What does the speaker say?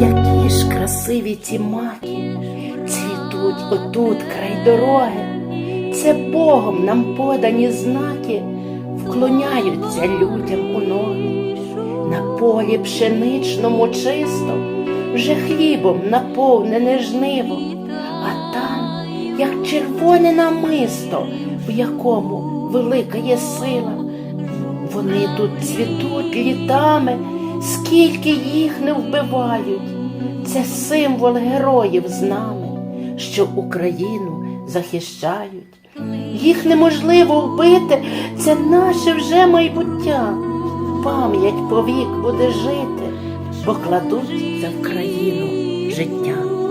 Які ж красиві ті маки. Цвітуть отут край дороги, це Богом нам подані знаки, вклоняються людям у ноги, на полі пшеничному чисто, вже хлібом наповнене жниво, а там, як червоне намисто, в якому велика є сила, вони тут цвітуть літами скільки їх не вбивають. Це символ героїв з нами, що Україну захищають. Їх неможливо вбити, це наше вже майбуття. Пам'ять повік буде жити, бо кладуть за Вкраїну життя.